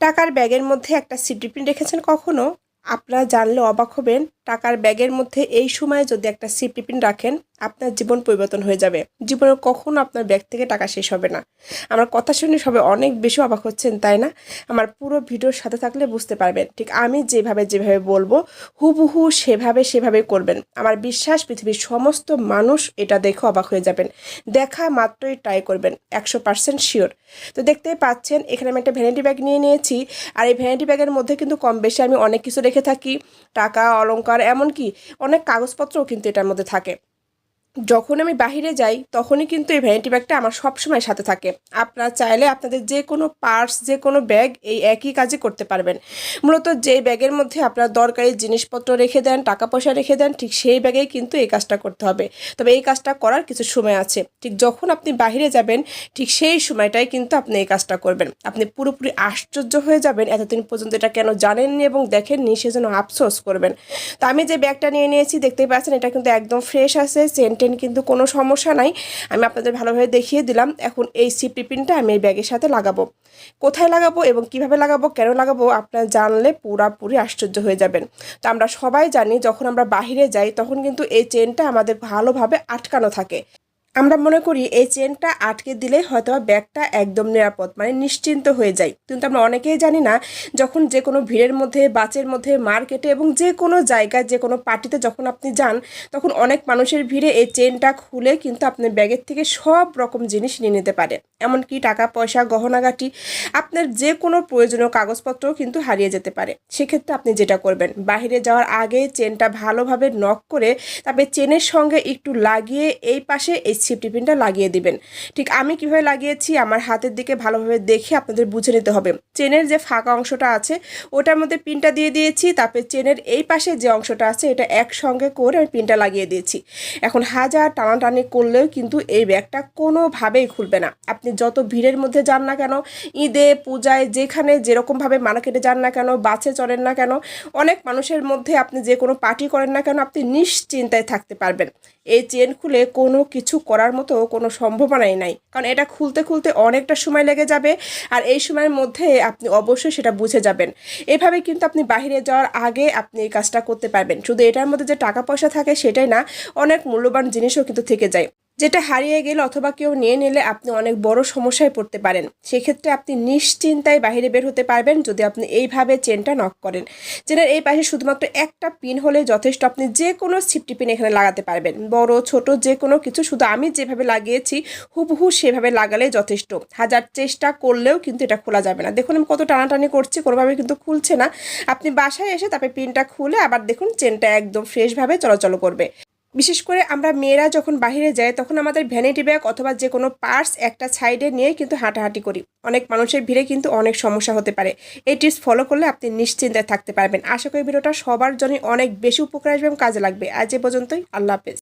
টাকার ব্যাগের মধ্যে একটা সিপটিপিন রেখেছেন কখনো? আপনারা জানলে অবাক হবেন। টাকার ব্যাগের মধ্যে এই সময় যদি একটা সিপটিপিন রাখেন, আপনার জীবন পরিবর্তন হয়ে যাবে। জীবনে কখনো আপনার ব্যাগ থেকে টাকা শেষ হবে না। আমার কথা শুনে সবাই অনেক বেশি অবাক হচ্ছেন, তাই না? আমার পুরো ভিডিওর সাথে থাকলে বুঝতে পারবেন, ঠিক আমি যেভাবে যেভাবে বলব, হুবহু সেভাবে সেভাবে করবেন। আমার বিশ্বাস, পৃথিবীর সমস্ত মানুষ এটা দেখে অবাক হয়ে যাবেন। দেখা মাত্রই ট্রাই করবেন, একশো পার্সেন্ট শিওর তো দেখতেই পাচ্ছেন, এখানে আমি একটা ভ্যানিটি ব্যাগ নিয়ে নিয়েছি। আর এই ভ্যানিটি ব্যাগের মধ্যে কিন্তু কম বেশি আমি অনেক কিছু রেখে থাকি। টাকা অলংকার এমনকি অনেক কাগজপত্রও কিন্তু এটার মধ্যে থাকে। যখন আমি বাহিরে যাই, তখনই কিন্তু এই ভ্যানিটি ব্যাগটা আমার সবসময় সাথে থাকে। আপনারা চাইলে আপনাদের যে কোনো পার্স যে কোনো ব্যাগ এই একই কাজে করতে পারবেন। মূলত যে ব্যাগের মধ্যে আপনার দরকারি জিনিসপত্র রেখে দেন, টাকা পয়সা রেখে দেন, ঠিক সেই ব্যাগেই কিন্তু এই কাজটা করতে হবে। তবে এই কাজটা করার কিছু সময় আছে। ঠিক যখন আপনি বাহিরে যাবেন, ঠিক সেই সময়টাই কিন্তু আপনি এই কাজটা করবেন। আপনি পুরোপুরি আশ্চর্য হয়ে যাবেন, এতদিন পর্যন্ত এটা কেন জানেননি এবং দেখেননি সেজন্য আফসোস করবেন। তো আমি যে ব্যাগটা নিয়ে নিয়েছি, দেখতেই পাচ্ছেন, এটা কিন্তু একদম ফ্রেশ আছে সেন্টেন কিন্তু কোনো সমস্যা নাই। আমি আপনাদের ভালোভাবে দেখিয়ে দিলাম। এখন এই সি পিনটা আমি এই ব্যাগের সাথে লাগাবো। কোথায় লাগাবো এবং কীভাবে লাগাবো, কেন লাগাবো, আপনারা জানলে পুরাপুরি আশ্চর্য হয়ে যাবেন। তো আমরা সবাই জানি, যখন আমরা বাহিরে যাই, তখন কিন্তু এই চেনটা আমাদের ভালোভাবে আটকানো থাকে। আমরা মনে করি এই চেনটা আটকে দিলে হয়তো ব্যাগটা একদম নিরাপদ মানে নিশ্চিন্ত হয়ে যায়। কিন্তু আমরা অনেকেই জানি না, যখন যে কোনো ভিড়ের মধ্যে, বাসের মধ্যে, মার্কেটে এবং যে কোনো জায়গায়, যে কোনো পার্টিতে যখন আপনি যান, তখন অনেক মানুষের ভিড়ে এই চেনটা খুলে কিন্তু আপনার ব্যাগের থেকে সব রকম জিনিস নিয়ে নিতে পারে এমনকি টাকা, পয়সা, গহনাগাটি, আপনার যে কোনো প্রয়োজনীয় কাগজপত্রও কিন্তু হারিয়ে যেতে পারে। সেক্ষেত্রে আপনি যেটা করবেন বাইরে যাওয়ার আগে চেনটা ভালোভাবে নক করে তারপরে চেনের সঙ্গে একটু লাগিয়ে এই পাশে এই সিফটি পিনটা লাগিয়ে দিবেন। ঠিক আমি কীভাবে লাগিয়েছি আমার হাতের দিকে ভালোভাবে দেখে আপনাদের বুঝে নিতে হবে। চেনের যে ফাঁকা অংশটা আছে, ওটার মধ্যে পিনটা দিয়ে দিয়েছি, তারপরে চেনের এই পাশে যে অংশটা আছে, এটা একসঙ্গে করে আমি পিনটা লাগিয়ে দিয়েছি। এখন হাজার টানাটানি করলেও কিন্তু এই ব্যাগটা কোনোভাবেই খুলবে না। আপনি যত ভিড়ের মধ্যে যান না কেন, ঈদে, পূজায়, যেখানে যেরকমভাবে মার্কেটে যান না কেন, বাসে চলেন না কেন, অনেক মানুষের মধ্যে আপনি যে কোনো পার্টি করেন না কেন, আপনি নিশ্চিন্তায় থাকতে পারবেন। এই চেন খুলে কোনো কিছু করার মতো কোনো সম্ভাবনাই নাই। কারণ এটা খুলতে খুলতে অনেকটা সময় লেগে যাবে আর এই সময়ের মধ্যে আপনি অবশ্যই সেটা বুঝে যাবেন। এভাবে কিন্তু আপনি বাহিরে যাওয়ার আগে আপনি এই কাজটা করতে পারবেন। শুধু এটার মধ্যে যে টাকা পয়সা থাকে সেটাই না, অনেক মূল্যবান জিনিসও কিন্তু থেকে যায়। যেটা হারিয়ে গেলে অথবা কেউ নিয়ে নিলে আপনি অনেক বড় সমস্যায় পড়তে পারেন। সেক্ষেত্রে আপনি নিশ্চিন্তায় বাইরে বের হতে পারবেন যদি আপনি এইভাবে চেনটা নক করেন। চেনের এই পাশে শুধুমাত্র একটা পিন হলে যথেষ্ট আপনি যে কোনো সিফটি পিন এখানে লাগাতে পারবেন। বড়, ছোট যে কোনো কিছু শুধু আমি যেভাবে লাগিয়েছি, হুবহু সেভাবে লাগালে যথেষ্ট। হাজার চেষ্টা করলেও কিন্তু এটা খোলা যাবে না। দেখুন আমি কত টানাটানি করছি, কোনোভাবে কিন্তু খুলছে না। আপনি বাসায় এসে তারপরে পিনটা খুলে আবার দেখুন চেনটা একদম ফ্রেশভাবে চলাচল করবে। বিশেষ করে আমরা মেয়েরা যখন বাহিরে যাই, তখন আমাদের ভ্যানিটি ব্যাগ অথবা যে কোনো পার্স একটা সাইডে নিয়ে কিন্তু হাঁটাহাঁটি করি। অনেক মানুষের ভিড়ে কিন্তু অনেক সমস্যা হতে পারে। এই টিপস ফলো করলে আপনি নিশ্চিন্তায় থাকতে পারবেন। আশা করি ভিডিওটা সবার জন্য অনেক বেশি উপকার আসবে এবং কাজে লাগবে। আজ এ পর্যন্তই। আল্লাহ হাফেজ।